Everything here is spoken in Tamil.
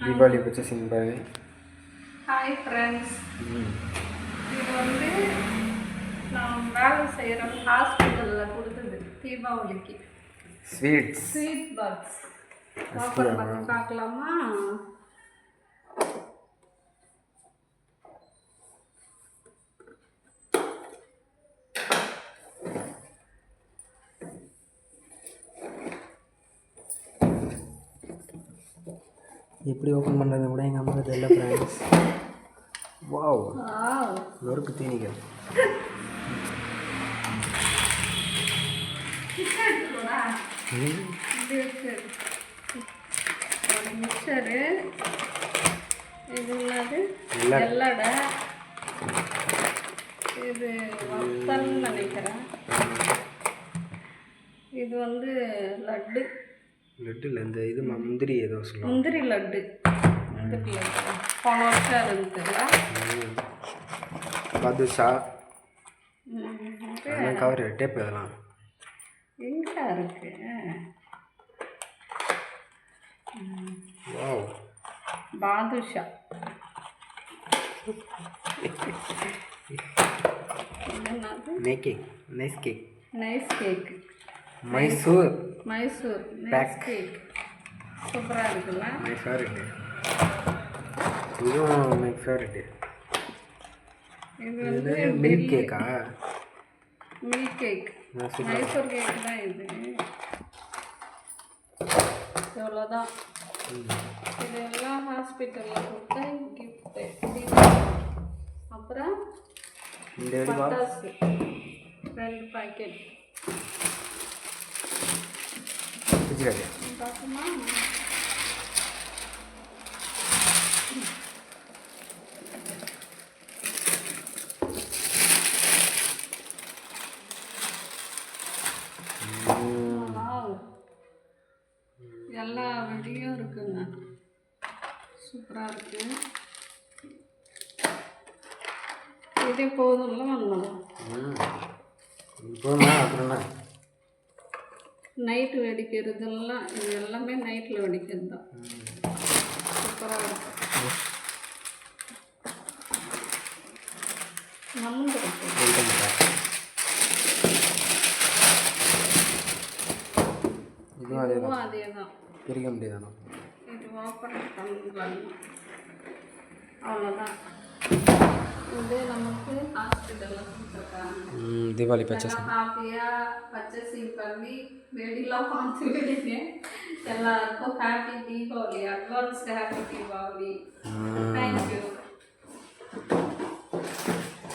தீபாவளி பர்ச்சேசிங் பாருங்க ஹாய் ஃப்ரெண்ட்ஸ் இது வந்து நான் வேலை செய்கிற ஹாஸ்பிட்டலில் கொடுத்தது தீபாவளிக்கு. ஸ்வீட்ஸ் ஸ்வீட் பாக்ஸ் பார்க்கலாமா? எப்படி ஓப்பன் பண்ணுறது கூட எங்கள் அம்மாவுக்கு தெரியல ஃப்ரெண்ட்ஸ் வாவ் வாவ் நொறுக்கு தீனிகள். மிக்சரு இது என்னது எள்ளடை. எல்லடை இது வத்தல்னு நினைக்கிறேன் இது வந்து லட்டு. லட்டில் இந்த இது முந்திரி ஏதோ சொல்லுவாங்க முந்திரி லட்டு. முந்திரி லட்டு போன வருஷம் ம், இது அதெல்லாம் கவர் டேப் இதெல்லாம் எங்க இருக்கு? Wow badusha. Making nice cake nice cake Mysore Mysore. Cake சூப்பராக இருக்குல்ல? மை ஃபேவரெட்டு இதுவும் மை ஃபேவரெட்டு இது வந்து மில்க் கேக்கா மில்க் கேக் மைசூர் கேக் தான் இது. இவ்வளோதான். இது எல்லாம் ஹாஸ்பிட்டலில் கொடுத்த கிஃப்ட்டு அப்புறம் இந்த பட்டாசு. ரெண்டு பாக்கெட் Wow. எல்லா வெடியும் இருக்குங்க. சூப்பராக இருக்கு இதே போதும்ல வந்தோம் ம். போதுமா அப்புறம் நைட்டு வெடிக்கிறதெல்லாம் இது எல்லாமே நைட்டில் வெடிக்கிறது தான் சூப்பராக இருக்கும் நம்மளுக்கு இருக்கு. வெல்கம் சார் இதுவும் அதே தான் இதுவும் அதே தான் பிரிக்க முடியாதானோ இது ஓப்பன் பண்ணலாம் அவ்வளோதான் இது நமக்கு దీపావళి పచ్చేసి పచ్చేసి ఇవ్వండి వేడిలో పంపిణీనే ಎಲ್ಲರಿಗೂ happy Deepavali advance happy Deepavali thank you